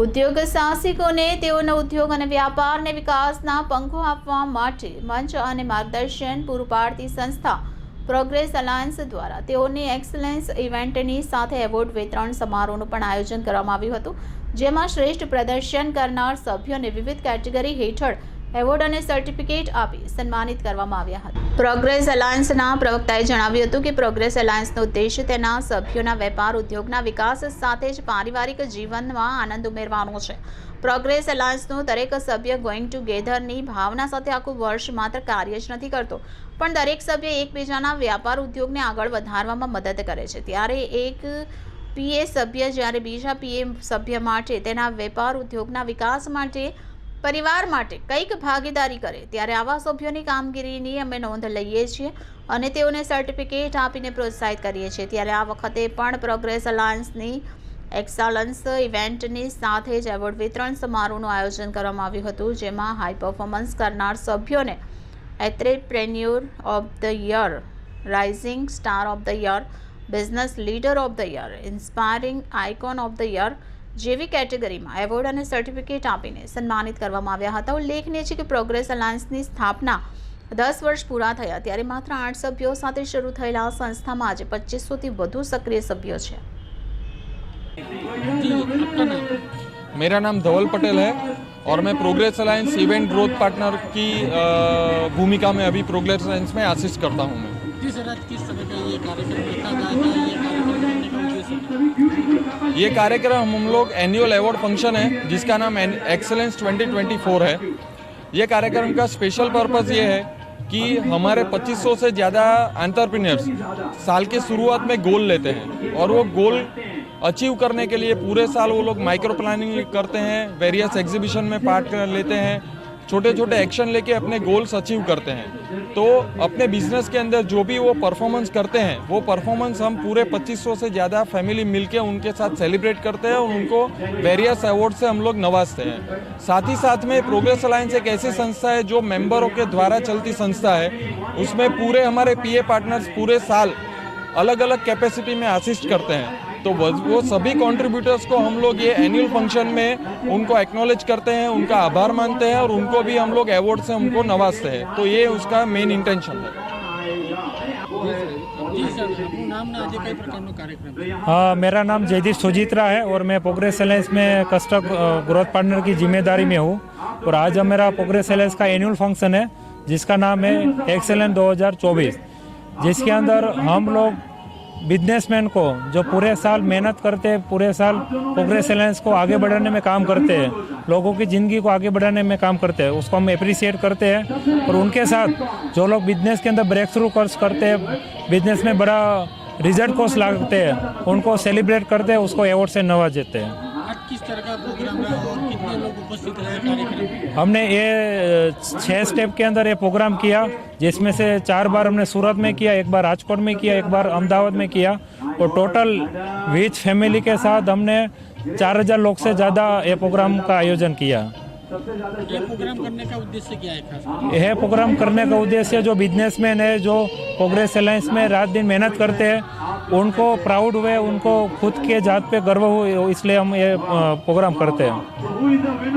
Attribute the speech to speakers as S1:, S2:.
S1: ઉદ્યોગ સાહસિકોને તેઓના ઉદ્યોગ અને વ્યાપારને વિકાસના પંખો આપવા માટે મંચ અને માર્ગદર્શન પૂરું પાડતી સંસ્થા પ્રોગ્રેસ અલાયન્સ દ્વારા તેઓની એક્સલન્સ ઇવેન્ટની સાથે એવોર્ડ વિતરણ સમારોહનું પણ આયોજન કરવામાં આવ્યું હતું, જેમાં શ્રેષ્ઠ પ્રદર્શન કરનાર સભ્યોને વિવિધ કેટેગરી હેઠળ એવોર્ડ અને સર્ટિફિકેટ આપી સન્માનિત કરવામાં આવ્યા હતા. પ્રોગ્રેસ એલાયન્સના પ્રવક્તાએ જણાવ્યું હતું કે પ્રોગ્રેસ એલાયન્સનો ઉદ્દેશ તેના સભ્યોના વેપાર, ઉદ્યોગના વિકાસ સાથે જ પારિવારિક જીવનમાં આનંદ ઉમેરવાનો છે. પ્રોગ્રેસ એલાયન્સનો દરેક સભ્ય ગોઈંગ ટુગેધરની ભાવના સાથે આખું વર્ષ માત્ર કાર્ય જ નથી કરતો, પણ દરેક સભ્ય એકબીજાના વ્યાપાર, ઉદ્યોગને આગળ વધારવામાં મદદ કરે છે. ત્યારે એક પીએ સભ્ય જ્યારે બીજા પીએ સભ્ય માટે તેના વેપાર, ઉદ્યોગના વિકાસ માટે પરિવાર માટે કંઈક ભાગીદારી કરે, ત્યારે આવા સભ્યોની કામગીરીની અમે નોંધ લઈએ છીએ અને તેઓને સર્ટિફિકેટ આપીને પ્રોત્સાહિત કરીએ છીએ. ત્યારે આ વખતે પણ પ્રોગ્રેસ અલાયન્સની એક્સલન્સ ઇવેન્ટની સાથે જ એવોર્ડ વિતરણ સમારોહનું આયોજન કરવામાં આવ્યું હતું, જેમાં હાઈ પરફોર્મન્સ કરનાર સભ્યોને entrepreneur of the year rising star of the year business leader of the year inspiring icon of the year જેવી કેટેગરીમાં એવોર્ડ અને સર્ટિફિકેટ આપીને સન્માનિત કરવામાં આવ્યા હતા ઉલ્લેખનીય છે કે પ્રોગ્રેસ અલાયન્સની સ્થાપના દસ વર્ષ પૂરા થયા ત્યારે માત્ર આઠ સભ્યો સાથે શરૂ થયેલા આ સંસ્થામાં આજે પચીસોથી વધુ સક્રિય સભ્યો છે
S2: जी आपका नाम
S3: मेरा नाम धवल पटेल है और मैं progress alliance event growth partner की अ, भूमिका में अभी प्रोग्रेस अलायंस में असिस्ट करता हूँ मैं
S2: ये कार्यक्रम
S3: हम लोग एनुअल अवार्ड फ़ंक्शन है, जिसका नाम एक्सेलेंस 2024 है। ये कार्यक्रम का स्पेशल पर्पज़ ये है कि हमारे 2500 से ज़्यादा एंटरप्रेन्योर्स साल के शुरुआत में गोल लेते हैं और वो गोल अचीव करने के लिए पूरे साल वो लोग माइक्रो प्लानिंग करते हैं वेरियस एग्जीबिशन में पार्ट लेते हैं। छोटे छोटे एक्शन लेके अपने गोल्स अचीव करते हैं। तो अपने बिज़नेस के अंदर जो भी वो परफॉर्मेंस करते हैं, वो परफॉर्मेंस हम पूरे 2500 से ज़्यादा फैमिली मिलके उनके साथ सेलिब्रेट करते हैं और उनको वेरियस अवार्ड से हम लोग नवाजते हैं। साथ ही साथ में प्रोग्रेस अलायंस एक ऐसी संस्था है जो मेम्बरों के द्वारा चलती संस्था है। उसमें पूरे हमारे पीए पार्टनर्स पूरे साल अलग अलग कैपेसिटी में असिस्ट करते हैं। तो वो सभी कंट्रीब्यूटर्स को हम लोग ये एनुअल फ़ंक्शन में उनको एक्नोलेज करते हैं उनका आभार मानते हैं और उनको भी हम लोग अवार्ड से उनको नवाजते हैं। तो ये उसका मेन इंटेंशन है।
S4: हाँ? मेरा नाम जयदीप सुजीत्रा है और मैं प्रोग्रेस एलायंस में कस्टम ग्रोथ पार्टनर की ज़िम्मेदारी में हूँ। और आज मेरा प्रोग्रेस एलायंस का एनुअल फ़ंक्शन है जिसका नाम है एक्सेलेंस 2024 जिसके अंदर हम लोग बिजनेसमैन को, जो पूरे साल मेहनत करते हैं, पूरे साल प्रोग्रेस एलायंस को आगे बढ़ाने में काम करते हैं, लोगों की ज़िंदगी को आगे बढ़ाने में काम करते हैं, उसको हम अप्रिसिएट करते हैं और उनके साथ जो लोग बिज़नेस के अंदर ब्रेक थ्रू कोर्स करते हैं बिज़नेस में बड़ा रिज़ल्ट कोर्स लागते हैं, उनको सेलिब्रेट करते हैं, उसको अवार्ड से नवाज़ देते हैं।
S2: किस तरह का प्रोग्राम रहा और
S4: हमने ये छः स्टेप के अंदर ये प्रोग्राम किया, जिसमें से चार बार हमने सूरत में किया, एक बार राजकोट में किया, एक बार अहमदाबाद में किया। और टोटल विथ फैमिली के साथ हमने चार हज़ार लोग से ज़्यादा ये प्रोग्राम का आयोजन किया।
S2: ये प्रोग्राम करने का उद्देश्य क्या है खास?
S4: यह प्रोग्राम करने का उद्देश्य जो बिजनेसमैन है जो प्रोग्रेस अलायंस में रात दिन मेहनत करते हैं उनको प्राउड हुए उनको खुद के जात पे गर्व हो इसलिए हम ये प्रोग्राम करते हैं।